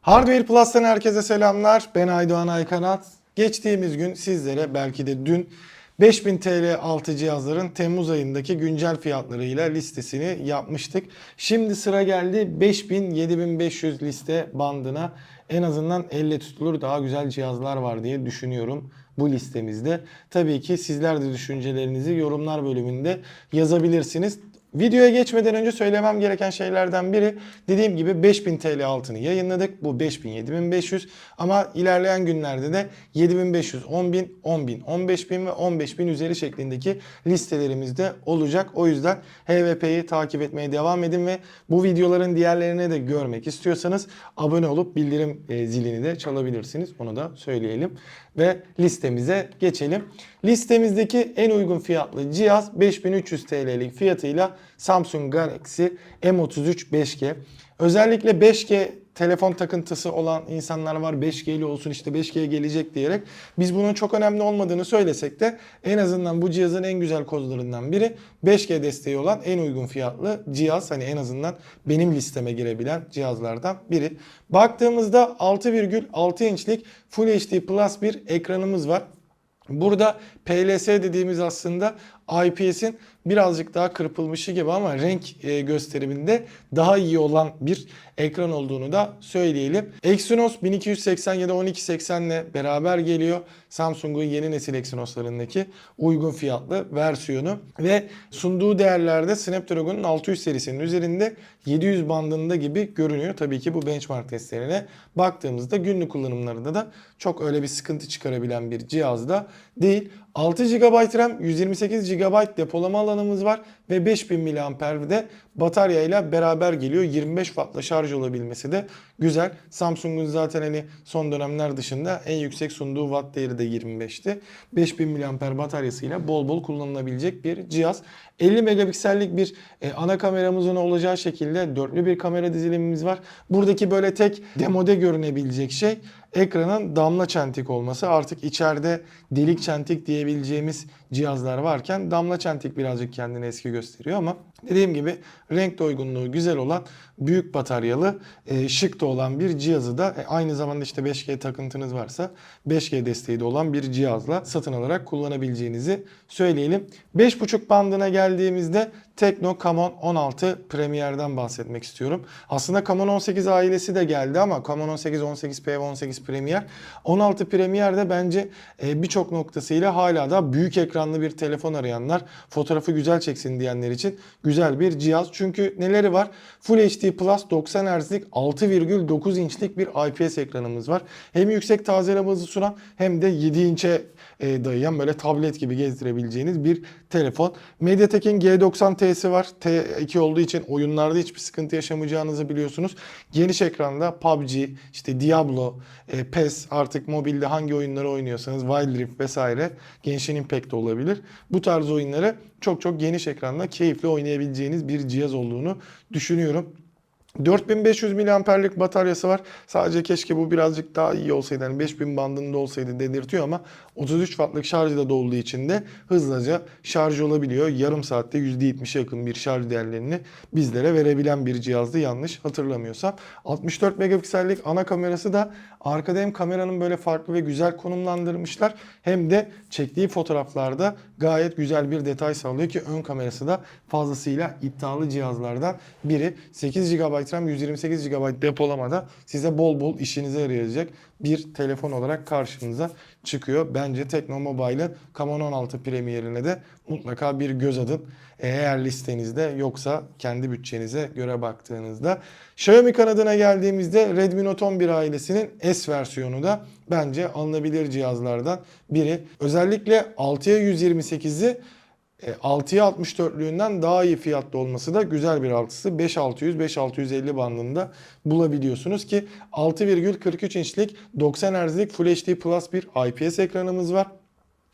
Hardware Plus'tan herkese selamlar. Ben Aydoğan Aykanat. Geçtiğimiz gün sizlere belki de dün 5000 TL altı cihazların Temmuz ayındaki güncel fiyatlarıyla listesini yapmıştık. Şimdi sıra geldi 5000-7500 liste bandına. En azından elle tutulur daha güzel cihazlar var diye düşünüyorum bu listemizde. Tabii ki sizler de düşüncelerinizi yorumlar bölümünde yazabilirsiniz. Videoya geçmeden önce söylemem gereken şeylerden biri dediğim gibi 5000 TL altını yayınladık. Bu 5000 7500 ama ilerleyen günlerde de 7500, 10000, 10000, 15000 ve 15000 üzeri şeklindeki listelerimizde olacak. O yüzden HVP'yi takip etmeye devam edin ve bu videoların diğerlerini de görmek istiyorsanız abone olup bildirim e, zilini de çalabilirsiniz. Onu da söyleyelim ve listemize geçelim. Listemizdeki en uygun fiyatlı cihaz 5300 TL'lik fiyatıyla Samsung Galaxy M33 5G. Özellikle 5G telefon takıntısı olan insanlar var. 5G'li olsun işte 5G gelecek diyerek biz bunun çok önemli olmadığını söylesek de en azından bu cihazın en güzel kozlarından biri 5G desteği olan en uygun fiyatlı cihaz. Hani en azından benim listeme girebilen cihazlardan biri. Baktığımızda 6,6 inçlik Full HD Plus bir ekranımız var. Burada PLS dediğimiz aslında IPS'in birazcık daha kırpılmışı gibi ama renk e, gösteriminde daha iyi olan bir ekran olduğunu da söyleyelim. Exynos 1280 ya da 1280 ile beraber geliyor. Samsung'un yeni nesil Exynos'larındaki uygun fiyatlı versiyonu ve sunduğu değerlerde Snapdragon'un 600 serisinin üzerinde 700 bandında gibi görünüyor. Tabii ki bu benchmark testlerine baktığımızda günlük kullanımlarında da çok öyle bir sıkıntı çıkarabilen bir cihazda değil. 6 GB RAM, 128 GB depolama alanımız var ve 5000 mAh'de bataryayla beraber geliyor. 25 Watt'la şarj olabilmesi de güzel. Samsung'un zaten hani son dönemler dışında en yüksek sunduğu watt değeri de 25'ti. 5000 mAh bataryasıyla bol bol kullanılabilecek bir cihaz. 50 megapiksellik bir e, ana kameramızın olacağı şekilde dörtlü bir kamera dizilimimiz var. Buradaki böyle tek demode görünebilecek şey ekranın damla çentik olması. Artık içeride delik çentik diyebileceğimiz cihazlar varken damla çentik birazcık kendini eski gösteriyor ama dediğim gibi renk doygunluğu güzel olan büyük bataryalı e, şık da olan bir cihazı da e, aynı zamanda işte 5G takıntınız varsa 5G desteği de olan bir cihazla satın alarak kullanabileceğinizi söyleyelim. 5.5 bandına geldiğimizde Tekno Camon 16 Premier'den bahsetmek istiyorum. Aslında Camon 18 ailesi de geldi ama Camon 18, 18P ve 18 Premier. 16 Premier de bence e, birçok noktasıyla hala da büyük ekranlı bir telefon arayanlar, fotoğrafı güzel çeksin diyenler için güzel bir cihaz. Çünkü neleri var? Full HD Plus 90 Hz'lik 6,9 inçlik bir IPS ekranımız var. Hem yüksek tazeleme hızı sunan hem de 7 inçe e, dayayan böyle tablet gibi gezdirebileceğiniz bir telefon. MediaTek'in G90 T'si var. T2 olduğu için oyunlarda hiçbir sıkıntı yaşamayacağınızı biliyorsunuz. Geniş ekranda PUBG, işte Diablo, e, PES artık mobilde hangi oyunları oynuyorsanız Wild Rift vesaire Genshin Impact olabilir. Bu tarz oyunları çok çok geniş ekranda keyifli oynayabileceğiniz bir cihaz olduğunu düşünüyorum. 4500 mAh'lik bataryası var. Sadece keşke bu birazcık daha iyi olsaydı. Yani 5000 bandında olsaydı dedirtiyor ama 33 wattlık şarjda da olduğu için de hızlıca şarj olabiliyor. Yarım saatte %70'e yakın bir şarj değerlerini bizlere verebilen bir cihazdı yanlış hatırlamıyorsam. 64 megapiksellik ana kamerası da arkada hem kameranın böyle farklı ve güzel konumlandırmışlar hem de çektiği fotoğraflarda gayet güzel bir detay sağlıyor ki ön kamerası da fazlasıyla iddialı cihazlardan biri. 8 GB RAM 128 GB depolamada size bol bol işinize yarayacak bir telefon olarak karşınıza çıkıyor. Bence Tekno Mobile'ın Camon 16 Premier'ine de mutlaka bir göz atın. Eğer listenizde yoksa kendi bütçenize göre baktığınızda. Xiaomi kanadına geldiğimizde Redmi Note 11 ailesinin S versiyonu da bence alınabilir cihazlardan biri. Özellikle 6'ya 128'i 6'ya 64'lüğünden daha iyi fiyatlı olması da güzel bir artısı. 5600-5650 bandında bulabiliyorsunuz ki 6,43 inçlik 90 Hz'lik Full HD Plus bir IPS ekranımız var.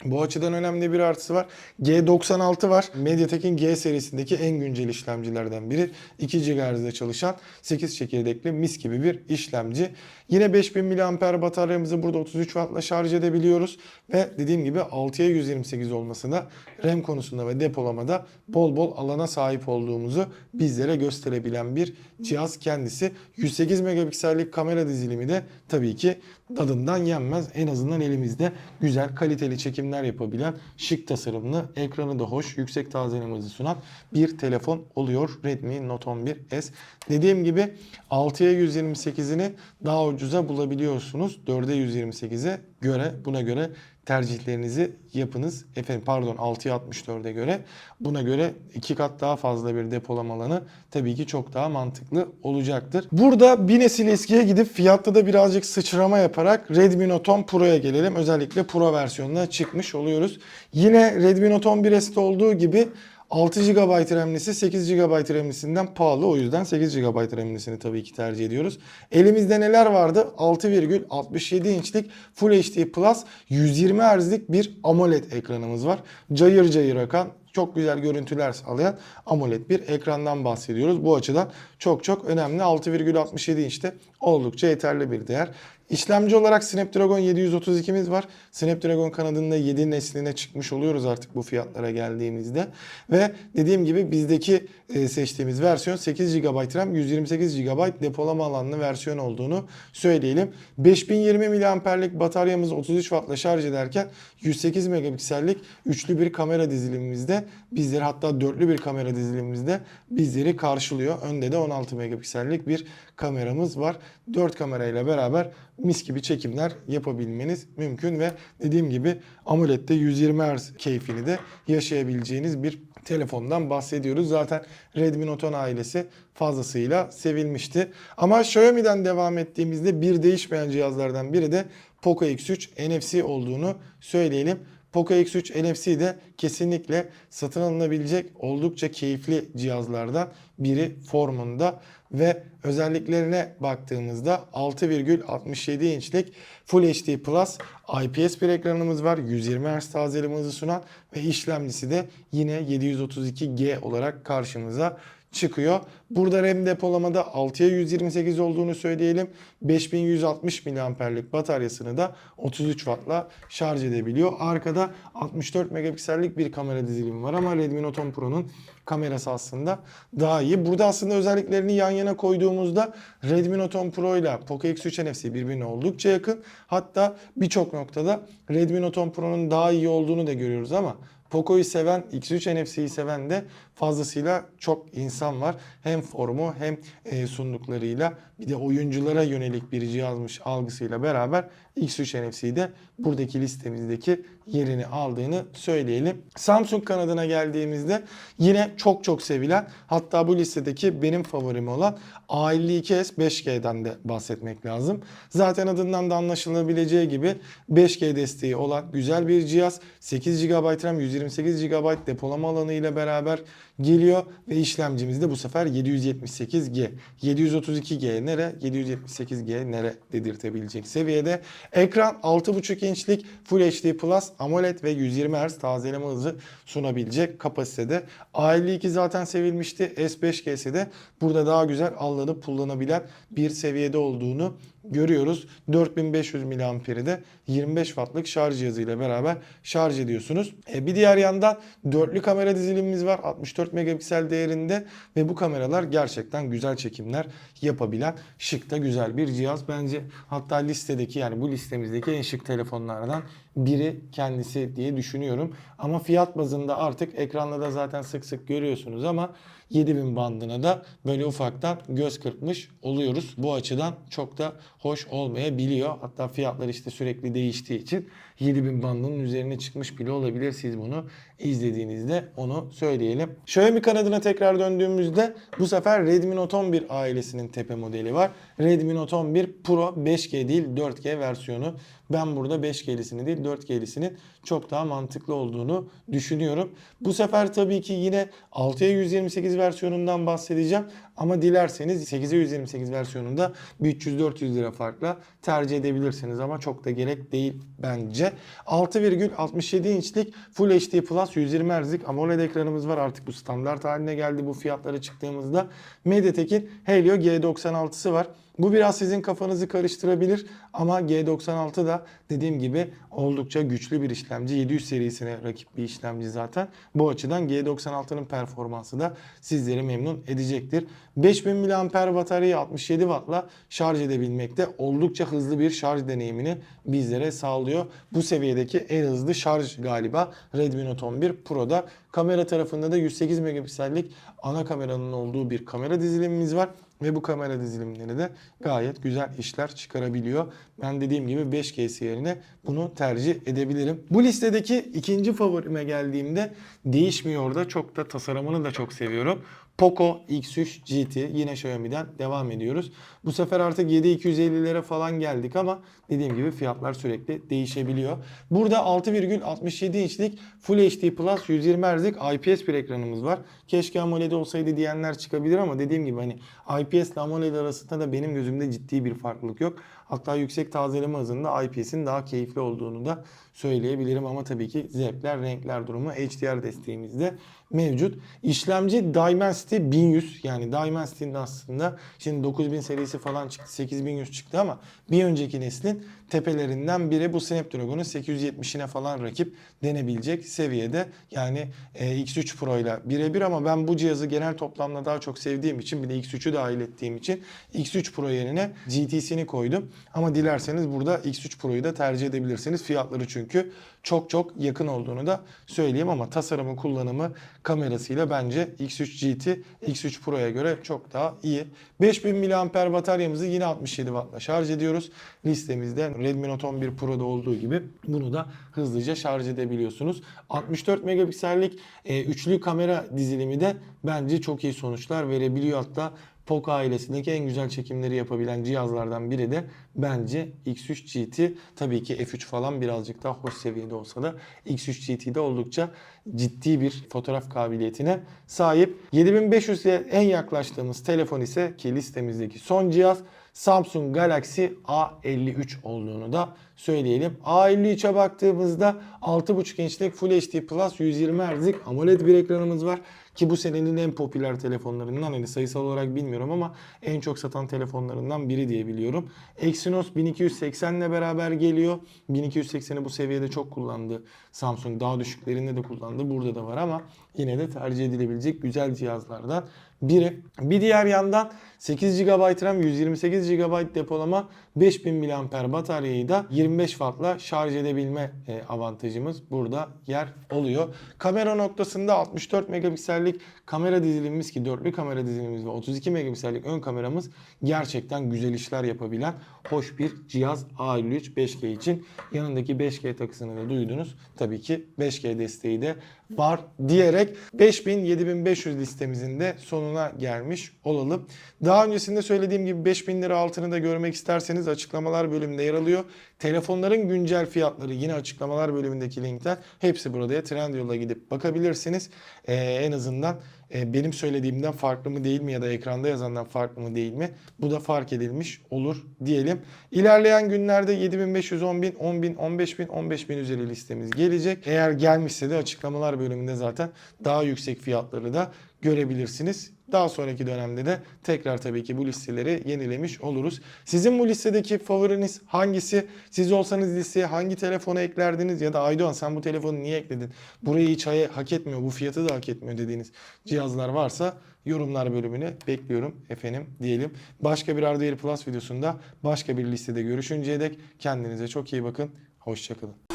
Bu açıdan önemli bir artısı var. G96 var. MediaTek'in G serisindeki en güncel işlemcilerden biri. 2 GHz'de çalışan 8 çekirdekli mis gibi bir işlemci. Yine 5000 mAh bataryamızı burada 33 Watt'la şarj edebiliyoruz. Ve dediğim gibi 6'ya 128 olması da RAM konusunda ve depolamada bol bol alana sahip olduğumuzu bizlere gösterebilen bir cihaz kendisi. 108 megapiksellik kamera dizilimi de tabii ki tadından yenmez. En azından elimizde güzel kaliteli çekimler yapabilen şık tasarımlı ekranı da hoş yüksek tazeleme sunan bir telefon oluyor Redmi Note 11S. Dediğim gibi 6'ya 128'ini daha ucuza bulabiliyorsunuz. 4'e 128'e göre buna göre tercihlerinizi yapınız. Efendim pardon 6'ya 64'e göre buna göre iki kat daha fazla bir depolama alanı tabii ki çok daha mantıklı olacaktır. Burada bir nesil eskiye gidip fiyatta da birazcık sıçrama yaparak Redmi Note 10 Pro'ya gelelim. Özellikle Pro versiyonuna çıkmış oluyoruz. Yine Redmi Note 11S'te olduğu gibi 6 GB RAM'lisi 8 GB RAM'lisinden pahalı. O yüzden 8 GB RAM'lisini tabii ki tercih ediyoruz. Elimizde neler vardı? 6,67 inçlik Full HD Plus 120 Hz'lik bir AMOLED ekranımız var. Cayır cayır akan çok güzel görüntüler sağlayan AMOLED bir ekrandan bahsediyoruz. Bu açıdan çok çok önemli. 6,67 inçte oldukça yeterli bir değer. İşlemci olarak Snapdragon 732'miz var. Snapdragon kanadında 7 nesline çıkmış oluyoruz artık bu fiyatlara geldiğimizde. Ve dediğim gibi bizdeki e, seçtiğimiz versiyon 8 GB RAM 128 GB depolama alanlı versiyon olduğunu söyleyelim. 5020 mAh'lik bataryamız 33 Watt'la şarj ederken 108 megapiksellik üçlü bir kamera dizilimimizde bizleri hatta dörtlü bir kamera dizilimimizde bizleri karşılıyor. Önde de 16 megapiksellik bir kameramız var. 4 kamerayla beraber mis gibi çekimler yapabilmeniz mümkün ve dediğim gibi AMOLED'de 120 Hz keyfini de yaşayabileceğiniz bir telefondan bahsediyoruz. Zaten Redmi Note 10 ailesi fazlasıyla sevilmişti. Ama Xiaomi'den devam ettiğimizde bir değişmeyen cihazlardan biri de Poco X3 NFC olduğunu söyleyelim. Poco X3 NFC de kesinlikle satın alınabilecek oldukça keyifli cihazlardan biri formunda ve özelliklerine baktığımızda 6,67 inçlik Full HD Plus IPS bir ekranımız var. 120 Hz tazeleme hızı sunan ve işlemcisi de yine 732G olarak karşımıza çıkıyor. Burada RAM depolamada 6'ya 128 olduğunu söyleyelim. 5160 mAh'lik bataryasını da 33 Watt'la şarj edebiliyor. Arkada 64 megapiksellik bir kamera dizilimi var ama Redmi Note 10 Pro'nun kamerası aslında daha iyi. Burada aslında özelliklerini yan yana koyduğumuzda Redmi Note 10 Pro ile Poco X3 NFC birbirine oldukça yakın. Hatta birçok noktada Redmi Note 10 Pro'nun daha iyi olduğunu da görüyoruz ama Poco'yu seven, X3 NFC'yi seven de fazlasıyla çok insan var. Hem formu hem e, sunduklarıyla bir de oyunculara yönelik bir cihazmış algısıyla beraber X3 NFC'de buradaki listemizdeki yerini aldığını söyleyelim. Samsung kanadına geldiğimizde yine çok çok sevilen hatta bu listedeki benim favorim olan A52s 5G'den de bahsetmek lazım. Zaten adından da anlaşılabileceği gibi 5G desteği olan güzel bir cihaz. 8 GB RAM 128 GB depolama alanı ile beraber geliyor ve işlemcimiz de bu sefer 778G. 732G nere? 778G nere dedirtebilecek seviyede. Ekran 6.5 inçlik Full HD Plus AMOLED ve 120 Hz tazeleme hızı sunabilecek kapasitede. A52 zaten sevilmişti. S5G'si de burada daha güzel allanıp kullanabilen bir seviyede olduğunu görüyoruz. 4500 mAh'i de 25 wattlık şarj cihazıyla beraber şarj ediyorsunuz. E, bir diğer yandan dörtlü kamera dizilimimiz var 64 megapiksel değerinde ve bu kameralar gerçekten güzel çekimler yapabilen şık da güzel bir cihaz. Bence hatta listedeki yani bu listemizdeki en şık telefonlardan biri kendisi diye düşünüyorum. Ama fiyat bazında artık ekranda da zaten sık sık görüyorsunuz ama 7000 bandına da böyle ufaktan göz kırpmış oluyoruz. Bu açıdan çok da hoş olmayabiliyor. Hatta fiyatlar işte sürekli değiştiği için 7000 bandının üzerine çıkmış bile olabilir. Siz bunu izlediğinizde onu söyleyelim. Xiaomi kanadına tekrar döndüğümüzde bu sefer Redmi Note 11 ailesinin tepe modeli var. Redmi Note 11 Pro 5G değil 4G versiyonu ben burada 5G'lisini değil 4G'lisinin çok daha mantıklı olduğunu düşünüyorum. Bu sefer tabii ki yine 6'ya 128 versiyonundan bahsedeceğim. Ama dilerseniz 8'e 128 versiyonunda bir 300-400 lira farkla tercih edebilirsiniz ama çok da gerek değil bence. 6,67 inçlik Full HD Plus 120 Hz'lik AMOLED ekranımız var. Artık bu standart haline geldi bu fiyatlara çıktığımızda. MediaTek'in Helio G96'sı var. Bu biraz sizin kafanızı karıştırabilir ama G96 da dediğim gibi oldukça güçlü bir işlemci. 700 serisine rakip bir işlemci zaten. Bu açıdan G96'nın performansı da sizleri memnun edecektir. 5000 mAh bataryayı 67 Watt'la şarj edebilmekte oldukça hızlı bir şarj deneyimini bizlere sağlıyor. Bu seviyedeki en hızlı şarj galiba Redmi Note 11 Pro'da. Kamera tarafında da 108 megapiksellik ana kameranın olduğu bir kamera dizilimimiz var. Ve bu kamera dizilimleri de gayet güzel işler çıkarabiliyor. Ben dediğim gibi 5G'si yerine bunu tercih edebilirim. Bu listedeki ikinci favorime geldiğimde değişmiyor da çok da tasarımını da çok seviyorum. Poco X3 GT yine Xiaomi'den devam ediyoruz. Bu sefer artık 7250'lere falan geldik ama dediğim gibi fiyatlar sürekli değişebiliyor. Burada 6,67 inçlik Full HD Plus 120 Hz'lik IPS bir ekranımız var. Keşke AMOLED olsaydı diyenler çıkabilir ama dediğim gibi hani IPS ile AMOLED arasında da benim gözümde ciddi bir farklılık yok. Hatta yüksek tazeleme hızında IPS'in daha keyifli olduğunu da söyleyebilirim ama tabii ki zevkler, renkler durumu HDR desteğimizde mevcut. İşlemci Dimensity 1100 yani Dimensity'nin aslında şimdi 9000 serisi falan çıktı 8100 çıktı ama bir önceki neslin tepelerinden biri bu Snapdragon'un 870'ine falan rakip denebilecek seviyede. Yani e, X3 Pro ile birebir ama ben bu cihazı genel toplamda daha çok sevdiğim için bir de X3'ü dahil ettiğim için X3 Pro yerine GT'sini koydum. Ama dilerseniz burada X3 Pro'yu da tercih edebilirsiniz. Fiyatları çünkü çok çok yakın olduğunu da söyleyeyim ama tasarımı, kullanımı, kamerasıyla bence X3 GT X3 Pro'ya göre çok daha iyi. 5000 mAh bataryamızı yine 67 Watt'la şarj ediyoruz. Listemizde Redmi Note 11 Pro'da olduğu gibi bunu da hızlıca şarj edebiliyorsunuz. 64 megapiksellik e, üçlü kamera dizilimi de bence çok iyi sonuçlar verebiliyor. Hatta Poco ailesindeki en güzel çekimleri yapabilen cihazlardan biri de bence X3 GT. Tabii ki F3 falan birazcık daha hoş seviyede olsa da X3 GT'de oldukça ciddi bir fotoğraf kabiliyetine sahip. 7500'e en yaklaştığımız telefon ise ki listemizdeki son cihaz Samsung Galaxy A53 olduğunu da söyleyelim. A53'e baktığımızda 6.5 inçlik Full HD Plus 120 Hz'lik AMOLED bir ekranımız var. Ki bu senenin en popüler telefonlarından hani sayısal olarak bilmiyorum ama en çok satan telefonlarından biri diye biliyorum. Exynos 1280 ile beraber geliyor. 1280'i bu seviyede çok kullandı Samsung. Daha düşüklerinde de kullandı. Burada da var ama yine de tercih edilebilecek güzel cihazlardan biri. Bir diğer yandan 8 GB RAM, 128 GB depolama, 5000 mAh bataryayı da 25 Watt'la şarj edebilme e, avantajımız burada yer oluyor. Kamera noktasında 64 megapiksellik kamera dizilimimiz ki dörtlü kamera dizilimimiz ve 32 megapiksellik ön kameramız gerçekten güzel işler yapabilen hoş bir cihaz A53 5G için. Yanındaki 5G takısını da duydunuz. Tabii ki 5G desteği de var diyerek 5000-7500 listemizin de sonuna gelmiş olalım. Daha öncesinde söylediğim gibi 5000 lira altını da görmek isterseniz açıklamalar bölümünde yer alıyor. Telefonların güncel fiyatları yine açıklamalar bölümündeki linkler hepsi burada ya Trendyol'a gidip bakabilirsiniz. Ee, en azından e, benim söylediğimden farklı mı değil mi ya da ekranda yazandan farklı mı değil mi? Bu da fark edilmiş olur diyelim. İlerleyen günlerde 7500, 10000, 10000, 15000, 15000 üzeri listemiz gelecek. Eğer gelmişse de açıklamalar bölümünde zaten daha yüksek fiyatları da görebilirsiniz. Daha sonraki dönemde de tekrar tabii ki bu listeleri yenilemiş oluruz. Sizin bu listedeki favoriniz hangisi? Siz olsanız listeye hangi telefonu eklerdiniz? Ya da Aydoğan sen bu telefonu niye ekledin? Burayı hiç hak etmiyor, bu fiyatı da hak etmiyor dediğiniz cihazlar varsa yorumlar bölümüne bekliyorum efendim diyelim. Başka bir Hardware Plus videosunda başka bir listede görüşünceye dek kendinize çok iyi bakın. Hoşçakalın.